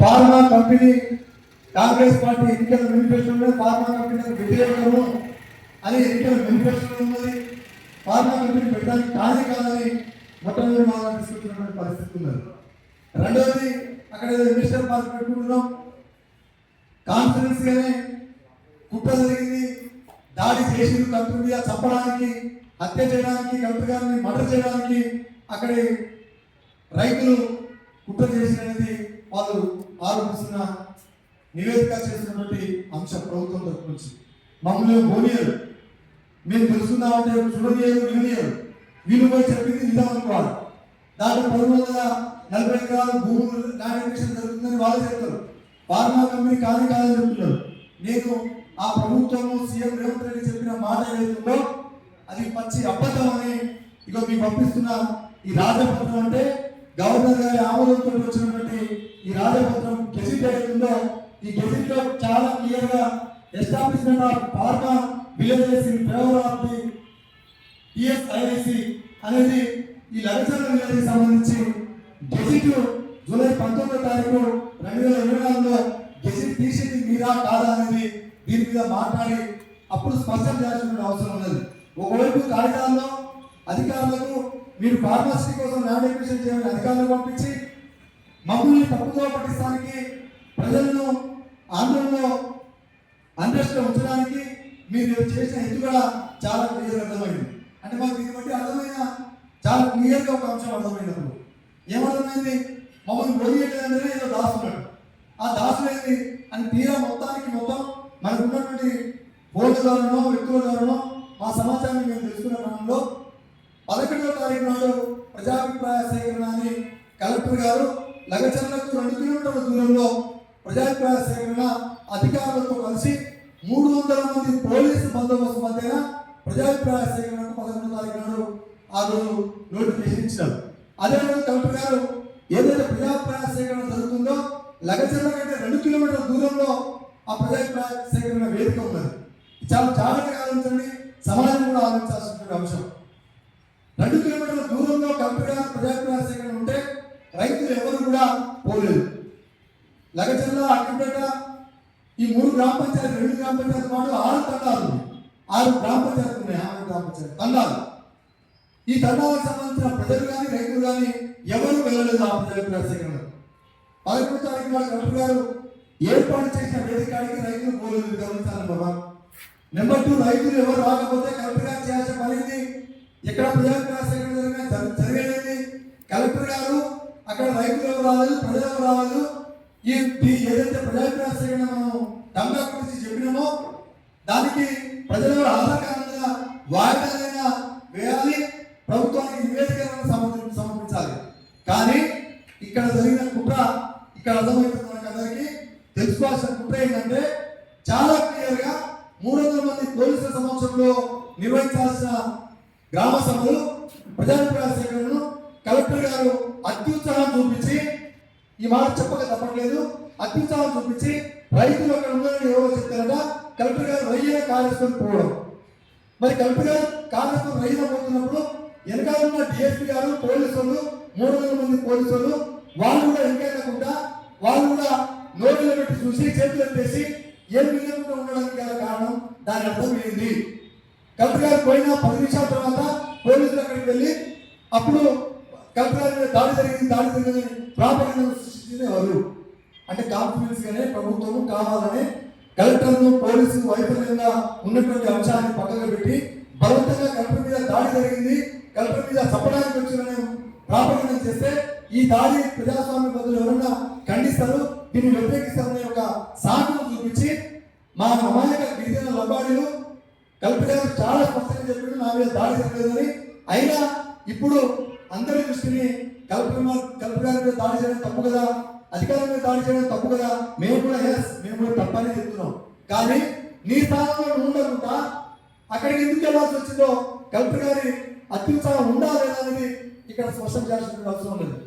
Pharma company Congress party ఎన్నికల మేనిఫెస్టోలో pharma కంపెనీలకు వ్యతిరేకము అని ఎన్నికల మేనిఫెస్టో ఉన్నది. ఫార్మా కంపెనీ పెట్టడానికి కాదు కాదని మొట్టమొదటి మనం తీసుకుంటున్నటువంటి పరిస్థితి ఉన్నది. రెండవది అక్కడ ఏదో ఇండస్ట్రియల్ పార్క్ పెట్టుకుంటున్నాం కాన్ఫిడెన్స్ గానే కుట్ర జరిగింది. దాడి చేసి కలెక్టర్ చంపడానికి హత్య చేయడానికి కలెక్టర్ గారిని మర్డర్ చేయడానికి అక్కడి రైతులు కుట్ర చేసినది వాళ్ళు ఆరోపిస్తున్న నివేదిక చేసినటువంటి అంశం ప్రభుత్వం తరపు నుంచి. మమ్మల్ని బోనియరు మేము తెలుసుకుందామంటే చూడనియరు విననియరు. వీళ్ళు పోయి చెప్పింది నిజం అనుకోవాలి. దాంట్లో పదమూడు వందల నలభై ఎకరాల భూములు నామినేషన్ జరుగుతుందని వాళ్ళు చెప్తారు. ఫార్మా కంపెనీ కాదు కాదని చెప్తున్నారు. నేను ఆ ప్రభుత్వము సీఎం రేవంత్ రెడ్డి చెప్పిన మాట ఏదైతుందో అది పచ్చి అబద్ధం అని ఇక మీకు పంపిస్తున్న. ఈ రాజపత్రం అంటే గవర్నర్ గారి ఆమోదంతో వచ్చినటువంటి ఈ రాజపత్రం గెజిట్ ఏదైతుందో ఈ గెజిట్లో చాలా క్లియర్గా establishment of pharma villages in favour of the TSIC అనేది ఈ లగచర్ల విలేజ్కి సంబంధించి గెజిట్ జూలై పంతొమ్మిదో తారీఖు రెండు వేల ఇరవై నాలుగులో గెజిట్ తీసింది మీరా కాదా అనేది దీని మీద మాట్లాడి అప్పుడు స్పష్టం చేయాల్సిన అవసరం ఉన్నది. ఒకవైపు కాగితాల్లో అధికారులకు మీరు ఫార్మసీ కోసం నామినేషన్ చేయమని అధికారులు పంపించి మమ్మల్ని తప్పుగా పట్టిస్తానికి ప్రజలను ఆందోళనలో అండర్స్ట్ ఉంచడానికి మీరు చేసిన ఎత్తుగడ చాలా క్లియర్ అర్థమైంది. అంటే మాకు దీన్ని బట్టి అర్థమైన చాలా క్లియర్గా ఒక అంశం అర్థమైనప్పుడు ఏమర్థమైంది మమ్మల్ని బోధించలేదంటే ఏదో దాస్తున్నాడు ఆ దాసులేంది అని తీరా మొత్తానికి మొత్తం మనకు ఉన్నటువంటి ఫోన్ల ద్వారానో వ్యక్తుల మా సమాచారాన్ని మేము తెలుసుకున్న క్రమంలో పదకొండవ తారీఖు నాడు ప్రజాభిప్రాయ సేకరణ అని కలెక్టర్ గారు లగచర్లకు రెండు కిలోమీటర్ల దూరంలో ప్రజాభిప్రాయ సేకరణ అధికారులతో కలిసి మూడు వందల మంది పోలీసు బందోబస్తు మధ్యన ప్రజాభిప్రాయ సేకరణకు పదకొండు తారీఖు నాడు ఆ రోజు నోటిఫికేషన్ ఇచ్చారు అదే కలెక్టర్ గారు ఏదైతే ప్రజాభిప్రాయ సేకరణ జరుగుతుందో లగచర్ల కంటే రెండు కిలోమీటర్ల దూరంలో ఆ ప్రజాభిప్రాయ సేకరణ వేదిక ఉన్నది. చాలా జాగ్రత్తగా ఆలోచించండి. సమాజ పోలేదు. లగచర్ల అక్కిపేట ఈ మూడు గ్రామ పంచాయతీ రెండు గ్రామ పంచాయతీ పాటు ఆరు తండాలు ఆరు గ్రామ పంచాయతీలు ఉన్నాయి ఆరు గ్రామ పంచాయతీ తండాలు. ఈ తండాలకు సంబంధించిన ప్రజలు కానీ రైతులు కానీ ఎవరు వెళ్ళలేదు ఆ ప్రజాభిప్రాయ సేకరణ పదకొండు తారీఖు నాడు కలెక్టర్ గారు ఏర్పాటు చేసిన వేదికాడికి రైతులు పోలేదు. గమనించాలి బాబా? నెంబర్ టూ రైతులు ఎవరు రాకపోతే కలెక్టర్ గారు చేయాల్సిన పని ఎక్కడ ప్రజాభిప్రాయ సేకరణ జరగలేదు జరి- కలెక్టర్ గారు అక్కడ రైతులు రాదు ప్రజలకు రాదు ఈ ఈ ఏదైతే ప్రజాభిప్రాయ సేకరణ మనం డంగా గురించి చెప్పినామో దానికి ప్రజలు ఆధారకరంగా వాయిదాలైనా వేయాలి. ప్రభుత్వానికి నివేదికలను సమర్పి సమర్పించాలి. కానీ ఇక్కడ జరిగిన కుట్ర ఇక్కడ అర్థమవుతుంది మనకు అందరికీ తెలుసుకోవాల్సిన కుట్ర ఏంటంటే చాలా క్లియర్గా మూడు వందల మంది పోలీసుల సమక్షంలో నిర్వహించాల్సిన గ్రామ సభలు ప్రజాభిప్రాయ సేకరణను కలెక్టర్ గారు అత్యుత్సాహం చూపించి ఈ మాట చెప్పక తప్పట్లేదు. అత్యుత్సాహం చూపించి రైతులు అక్కడ ఉన్నారని ఎవరో చెప్తారట కలెక్టర్ గారు రయ్యనే కాలేసుకొని పోవడం. మరి కలెక్టర్ గారు కాంగ్రెస్ రైలు పోతున్నప్పుడు వెనకాల ఉన్న డిఎస్పీ గారు పోలీసు వాళ్ళు మూడు వందల మంది పోలీసు వాళ్ళు వాళ్ళు కూడా వెనకాలకుండా వాళ్ళు కూడా నోటిలో పెట్టి చూసి చేతులు ఎత్తేసి ఏం వినకుండా ఉండడానికి గల కారణం దాని అర్థం కలెక్టర్ గారు పోయిన పది నిమిషాల తర్వాత పోలీసులు అక్కడికి వెళ్ళి అప్పుడు కలెక్టర్ దాడి జరిగింది దాడి జరిగింది ప్రాపర్గా సృష్టించింది వారు అంటే కాన్ఫిడెన్స్గానే ప్రభుత్వం కావాలని కలెక్టర్ను పోలీసు వైఫల్యంగా ఉన్నటువంటి అంశాన్ని పక్కన పెట్టి బలవంతంగా కల్ప మీద దాడి జరిగింది కల్ప మీద చప్పడానికి వచ్చిన ప్రాపర్గా చేస్తే ఈ దాడి ప్రజాస్వామ్య బదులు ఎవరన్నా ఖండిస్తారు దీన్ని వ్యతిరేకిస్తారనే ఒక సాకును చూపించి మా అమాయక గిరిజన లబాడీలు కలెక్టర్ చాలా స్పష్టంగా చెప్పాడు నా మీద దాడి జరగలేదని. అయినా ఇప్పుడు దృష్టిని కల్పన మా- మీద దాడి చేయడం తప్పు కదా? అధికారంగా దాడి చేయడం తప్పు కదా? మేము కూడా ఎస్ మేము కూడా తప్పని చెప్తున్నాం. కానీ నీ స్థానంలో ఉండకుండా అక్కడికి ఎందుకు వెళ్ళాల్సి వచ్చిందో కల్పన గారి అత్యుత్సాహం ఉండాలి అనేది ఇక్కడ స్పష్టం చేయాల్సిన అవసరం లేదు